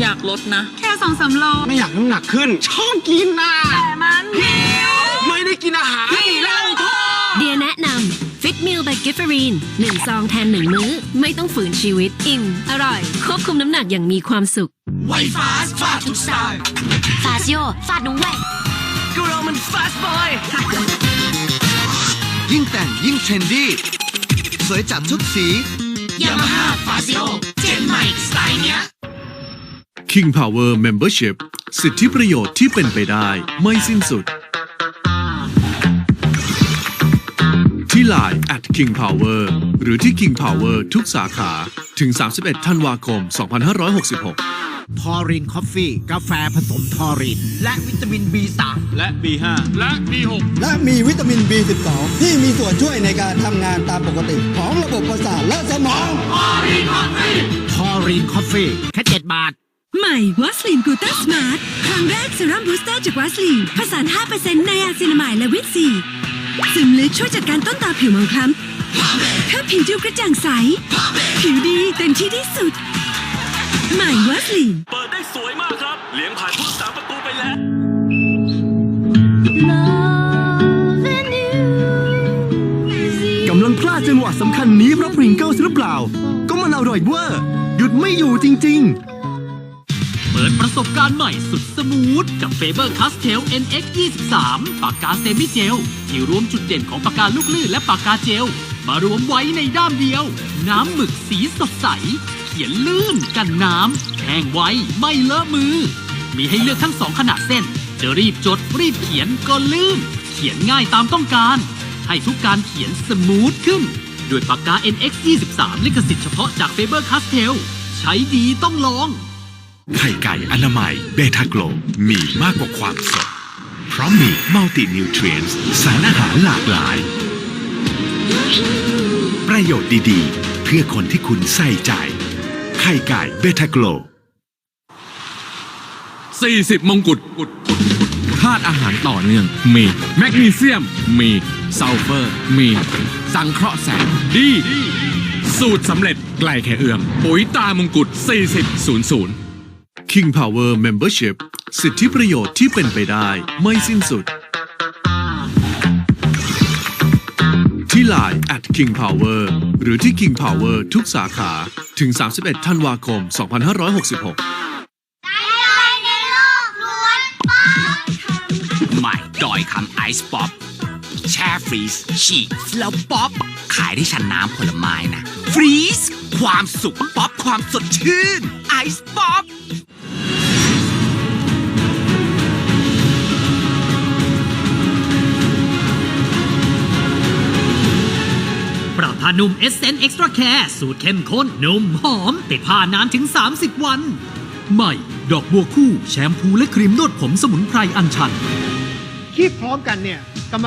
อยากลดนะ แค่สองสามโลไม่อยากน้ำหนักขึ้น ชอบกินน่ะแต่มันหิวไม่ได้กินอาหารพี่เล่าโทษเดียแนะนำฟิตมิล by กิฟเฟอรีนหนึ่งซองแทนหนึ่งมื้อ ไม่ต้องฝืนชีวิตอิ่มอร่อย ควบคุมน้ำหนักอย่างมีความสุขไวฟาสฟาดทุกสายฟาซิโอฟาดน้องแวกกูเรามันฟาสบอยยิ่งแต่งยิ่งเทรนดี้สวยจัดทุกสียามาฮ่าฟาซิโอเจนใหม่สไตล์เนี้ย King Power Membership สิทธิประโยชน์ที่เป็นไปได้ไม่สิ้นสุด ที่ Line at King Power หรือที่ King Power ทุกสาขาถึง 31 ธันวาคม 2566 ทอรินคอฟฟี่ กาแฟผสมทอริน และวิตามิน B3 และ B5 และ B6 และมีวิตามิน B12 ที่มีส่วนช่วยในการทำงานตามปกติ ของระบบประสาทและสมอง ทอรินคอฟฟี่แค่ 7 บาท ใหม่วัสลินกูต้าสมาร์ทครั้งแรกเซรั่มบูสเตอร์จากวัสลินผสาน5%ในอาซินามายและวิตซีซึมลึกช่วยจัดการต้นตาผิวหมองคล้ำถ้าผิวดูกระจ่างใส ผิวดีเต็มที่ที่สุด ใหม่วัสลินเปิดได้สวยมากครับ เลี้ยงผ่านผู้สามประตูไปแล้ว กำลังพลาดจังหวะสำคัญนี้เพราะพริงเกิลหรือเปล่า ก็มันอร่อยเวอร์หยุดไม่อยู่จริง ๆ เปิดประสบการณ์ใหม่สุดสมูท กับ Faber Castell NX 23ปากกาเซมิเจล ที่รวมจุดเด่นของปากกาลูกลื่นและปากกาเจล มารวมไว้ในด้ามเดียว น้ำหมึกสีสดใส เขียนลื่นกันน้ำแห้งไวไม่เลอะมือ มีให้เลือกทั้งสองขนาดเส้น จะรีบจดรีบเขียนก็ลื่น เขียนง่ายตามต้องการ ให้ทุกการเขียนสมูทขึ้นด้วยปากกา NX 23ลิขสิทธิ์เฉพาะจาก Faber Castell ใช้ดีต้องลอง ไข่ไก่อนามัยเบทาโกลมีมากกว่าความสด เพราะมีมัลตินิวทรีนส์สารอาหารหลากหลาย ประโยชน์ดีๆ เพื่อคนที่คุณใส่ใจ ไข่ไก่เบทาโกล40 มงกุฎธาตุอาหารต่อเนื่อง มีแมกนีเซียม มีซัลเฟอร์ มี สังเคราะห์แสงดี สูตรสำเร็จไกลแค่เอื้อม ปุ๋ยตามงกุฎ4000 King Power Membership สิทธิประโยชน์ที่เป็นไปได้ไม่สิ้นสุด ที่ Line at King Power หรือที่ King Power ทุกสาขาถึง 31 ธันวาคม 2566 ใหม่ดอยคำไอซ์ป๊อปแช่ฟรีซฉีกแล้วป๊อปขายได้ชั้นน้ำผลไม้นะ ฟรีซความสุขป๊อป ความสดชื่นไอซ์ป๊อปปรับผ้านุ่มเอสเซนเอ็กซ์ตร้าแคร์สูตรเข้มข้นนุ่มหอม ติดผ้านานถึง 30 วัน ใหม่ ดอกบัวคู่ แชมพูและครีมนวดผมสมุนไพรอัญชันคิดพร้อมกันเนี่ยกรรม